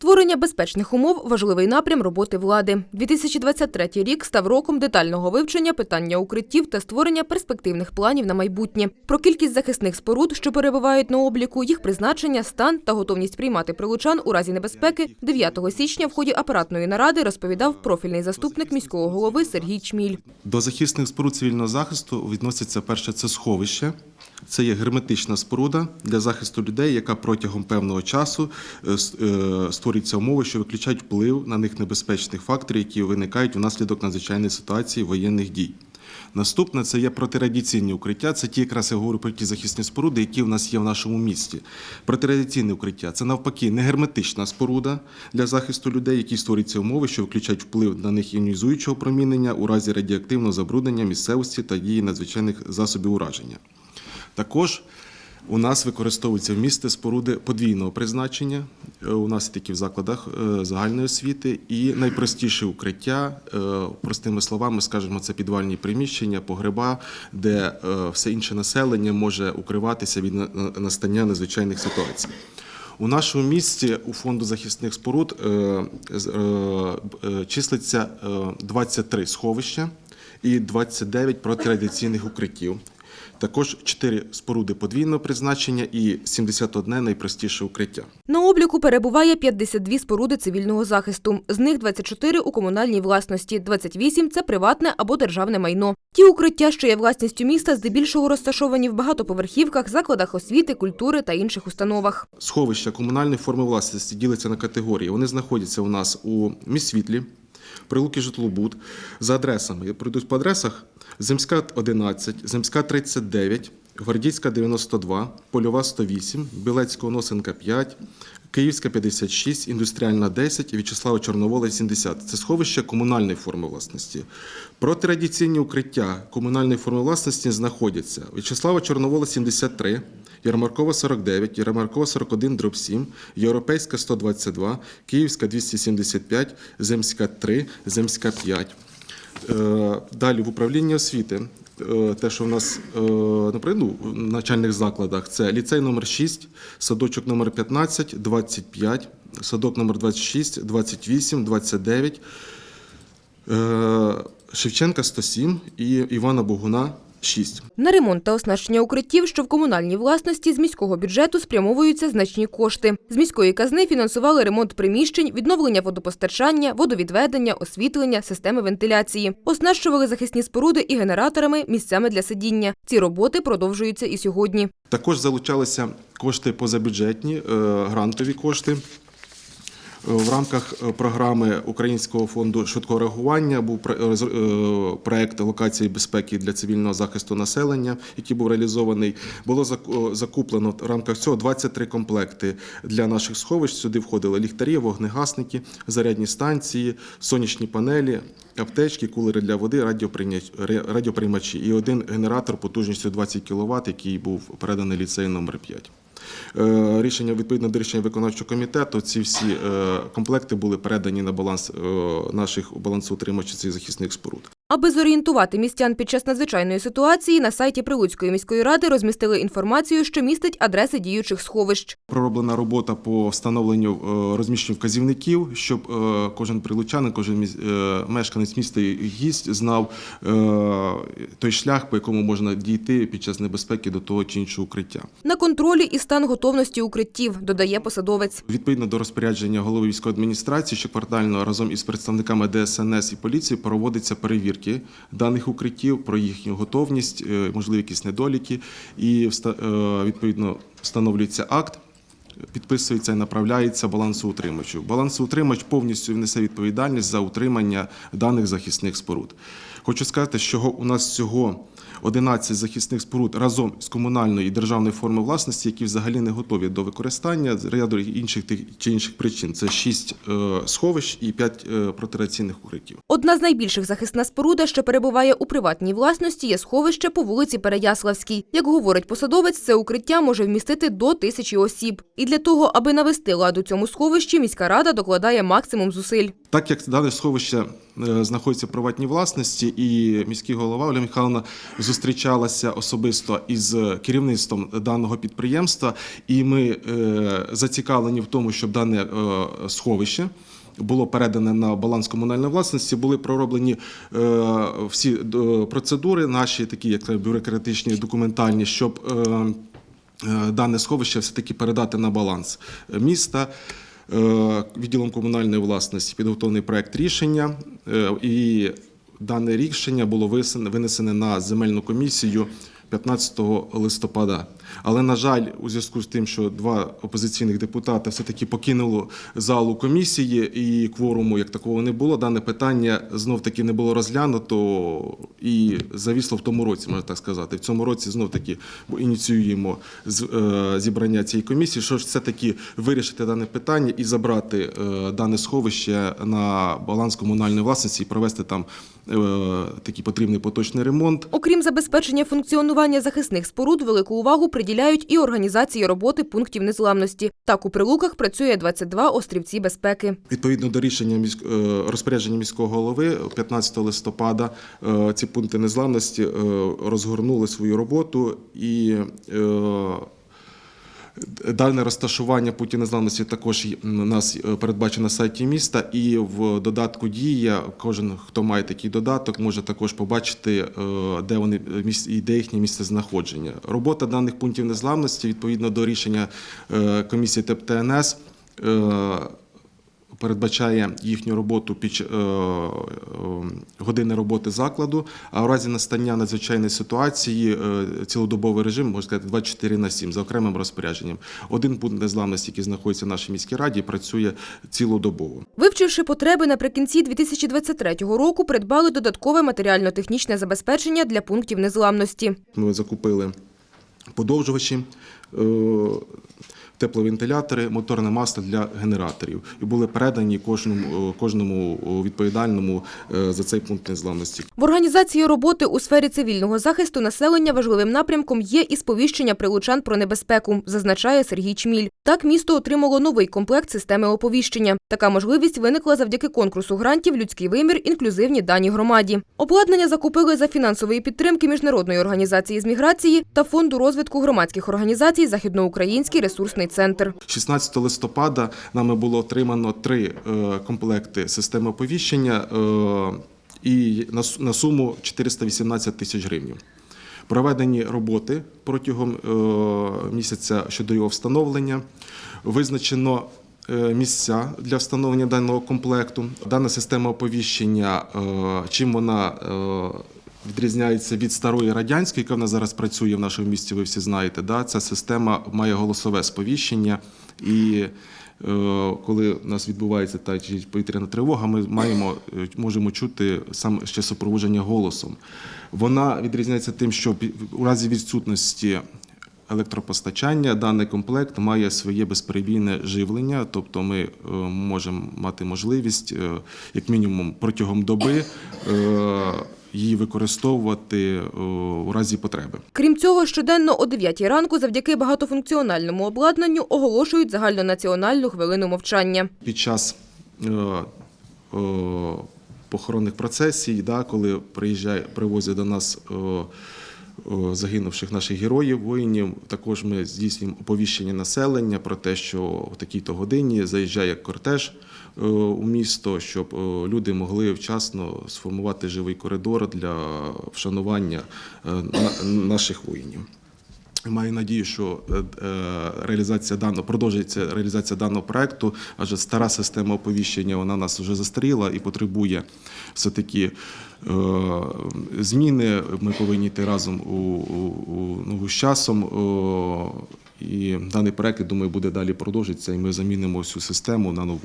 Створення безпечних умов важливий напрям роботи влади. 2023 рік став роком детального вивчення питання укриттів та створення перспективних планів на майбутнє. Про кількість захисних споруд, що перебувають на обліку, їх призначення, стан та готовність приймати прилучан у разі небезпеки 9 січня в ході апаратної наради розповідав профільний заступник міського голови Сергій Чміль. До захисних споруд цивільного захисту відноситься перше це сховище. Це є герметична споруда для захисту людей, яка протягом певного часу е, е, створюється умови, що виключають вплив на них небезпечних факторів, які виникають внаслідок надзвичайної ситуації воєнних дій. Наступне це є протирадіаційні укриття. Це ті, якраз я говорю про ті захисні споруди, які в нас є в нашому місті. Протирадіаційне укриття це навпаки не герметична споруда для захисту людей, які створюються умови, що виключають вплив на них іонізуючого промінення у разі радіоактивного забруднення місцевості та дії надзвичайних засобів ураження. Також у нас використовуються в місті споруди подвійного призначення. Е, У нас такі в закладах е, загальної освіти. І найпростіше укриття, е, простими словами, скажімо, це підвальні приміщення, погреба, де все інше населення може укриватися від на- на- настання надзвичайних ситуацій. У нашому місті у фонду захисних споруд числиться е, 23 сховища і 29 протирадіаційних укриттів. Також 4 споруди подвійного призначення і 71 найпростіше укриття. На обліку перебуває 52 споруди цивільного захисту. З них 24 у комунальній власності, 28 – це приватне або державне майно. Ті укриття, що є власністю міста, здебільшого розташовані в багатоповерхівках, закладах освіти, культури та інших установах. Сховища комунальної форми власності діляться на категорії. Вони знаходяться у нас у Міськвітлі, Прилуки Житлобуд за адресами. Я пройдусь по адресах: Земська 11, Земська 39, Гвардійська 92, Польова 108, Білецького Носенка 5, Київська 56, Індустріальна 10 і В'ячеслава Чорновола 70. Це сховище комунальної форми власності. Протирадіаційні укриття комунальної форми власності знаходяться В'ячеслава Чорновола 73, Ярмаркова 49, Ярмаркова 41, дроб 7, Європейська 122, Київська 275, Земська 3, Земська 5. Е, Далі в управлінні освіти. е, Те, що в нас е, наприклад, ну, в начальних закладах, це ліцей номер 6, садочок номер 15, 25, садок номер 26, 28, 29, е, Шевченка 107 і Івана Богуна 6. На ремонт та оснащення укриттів, що в комунальній власності, з міського бюджету спрямовуються значні кошти. З міської казни фінансували ремонт приміщень, відновлення водопостачання, водовідведення, освітлення, системи вентиляції. Оснащували захисні споруди і генераторами, місцями для сидіння. Ці роботи продовжуються і сьогодні. Також залучалися кошти позабюджетні, е, грантові кошти. Е, В рамках е, програми Українського фонду швидкого реагування був е, проект локації безпеки для цивільного захисту населення, який був реалізований. Було зак- закуплено в рамках цього 23 комплекти для наших сховищ. Сюди входили ліхтарі, вогнегасники, зарядні станції, сонячні панелі, аптечки, кулери для води, радіоприймачі і один генератор потужністю 20 кВт, який був переданий ліцею номер 5. Е, Рішення відповідно до рішення виконавчого комітету. Ці всі е, комплекти були передані на баланс е, наших балансоутримачів цих захисних споруд. Аби зорієнтувати містян під час надзвичайної ситуації, на сайті Прилуцької міської ради розмістили інформацію, що містить адреси діючих сховищ. Пророблена робота по встановленню е, розміщенню вказівників, щоб е, кожен прилучанин, кожен е, мешканець міста і гість знав той шлях, по якому можна дійти під час небезпеки до того чи іншого укриття. На контролі і стан готовності укриттів, додає посадовець. Відповідно до розпорядження голови військової адміністрації, щоквартально разом із представниками ДСНС і поліції проводиться перевірки даних укриттів про їхню готовність, е, можливі якісь недоліки, і е, відповідно встановлюється акт. Підписується і направляється балансоутримувачу. Балансоутримувач повністю несе відповідальність за утримання даних захисних споруд. Хочу сказати, що у нас всього 11 захисних споруд разом з комунальної і державної форми власності, які взагалі не готові до використання з ряду інших тих чи інших причин. Це 6 сховищ і 5 протираційних укриттів. Одна з найбільших захисна споруда, що перебуває у приватній власності, є сховище по вулиці Переяславській. Як говорить посадовець, це укриття може вмістити до тисячі осіб. І для того, аби навести лад у цьому сховищі, міська рада докладає максимум зусиль. Так як дане сховище е, знаходиться в приватній власності, і міський голова Оля Михайловна зустрічалася особисто із керівництвом даного підприємства, і ми е, зацікавлені в тому, щоб дане е, сховище. Було передане на баланс комунальної власності, були пророблені е, всі е, процедури, наші такі, як бюрократичні, документальні, щоб е, дане сховище все-таки передати на баланс міста. Відділом комунальної власності підготовлений проект рішення, і дане рішення було винесене на земельну комісію 15 листопада. Але, на жаль, у зв'язку з тим, що два опозиційних депутати все-таки покинули залу комісії і кворуму як такого не було, дане питання знов-таки не було розглянуто і завісло в тому році, можна так сказати. В цьому році знов-таки ініціюємо з- е, зібрання цієї комісії, що ж все-таки вирішити дане питання і забрати е, дане сховище на баланс комунальної власності і провести там е, такий потрібний поточний ремонт. Окрім забезпечення функціонування захисних споруд, велику увагу приділяють і організації роботи пунктів незламності. Так у прилуках працює 22 острівці безпеки. Відповідно до рішення е, розпорядження міського голови 15 листопада е, ці пункти незламності е, розгорнули свою роботу і е, Дане розташування пунктів незламності також у нас е, передбачено на сайті міста, і в додатку Дія кожен, хто має такий додаток, може також побачити, е, де вони місць і де їхнє місце знаходження. Робота даних пунктів незламності відповідно до рішення е, комісії ТЕП ТНС. Передбачає їхню роботу під е, е, години роботи закладу, а у разі настання надзвичайної ситуації е, цілодобовий режим, можна сказати, 24 на 7 за окремим розпорядженням. Один пункт незламності, який знаходиться в нашій міській раді, працює цілодобово. Вивчивши потреби, наприкінці 2023 року придбали додаткове матеріально-технічне забезпечення для пунктів незламності. Ми закупили подовжувачі, тепловентилятори, моторне масло для генераторів і були передані кожному, кожному відповідальному е, за цей пункт незламності. В організації роботи у сфері цивільного захисту населення важливим напрямком є і сповіщення прилучан про небезпеку, зазначає Сергій Чміль. Так місто отримало новий комплект системи оповіщення. Така можливість виникла завдяки конкурсу грантів Людський вимір інклюзивні дані громаді. Обладнання закупили за фінансової підтримки міжнародної організації з міграції та фонду розвитку громадських організацій Західноукраїнський ресурсний центр. 16 листопада нами було отримано три е, комплекти системи оповіщення е, і на суму 418 тисяч гривень. Проведені роботи протягом е, місяця щодо його встановлення. Визначено місця для встановлення даного комплекту. Дана система оповіщення, чим вона відрізняється від старої радянської, яка в нас зараз працює в нашому місті, ви всі знаєте. Да? Ця система має голосове сповіщення і. е, Коли у нас відбувається та чи повітряна тривога, ми маємо е, можемо чути саме ще супроводження голосом. Вона відрізняється тим, що у разі відсутності електропостачання даний комплект має своє безперебійне живлення, тобто ми е, можемо мати можливість, е, як мінімум, протягом доби її використовувати е, у разі потреби. Крім цього, щоденно о 9 ранку завдяки багатофункціональному обладнанню оголошують загальнонаціональну хвилину мовчання. Під час е, е, похоронних процесій, да, коли приїжджає, привозять до нас загинувших наших героїв, воїнів, також ми здійснюємо оповіщення населення про те, що в такій-то годині заїжджає кортеж е, у місто, щоб е, люди могли вчасно сформувати живий коридор для вшанування е, на- наших воїнів. Маю надію, що е, е, реалізація даного продовжується реалізація даного проекту, адже стара система оповіщення вона нас вже застаріла і потребує все-таки е, зміни. Ми повинні йти разом у, у, у ногу з часом. І даний проект, я думаю, буде далі продовжитися, і ми замінимо всю систему на нову.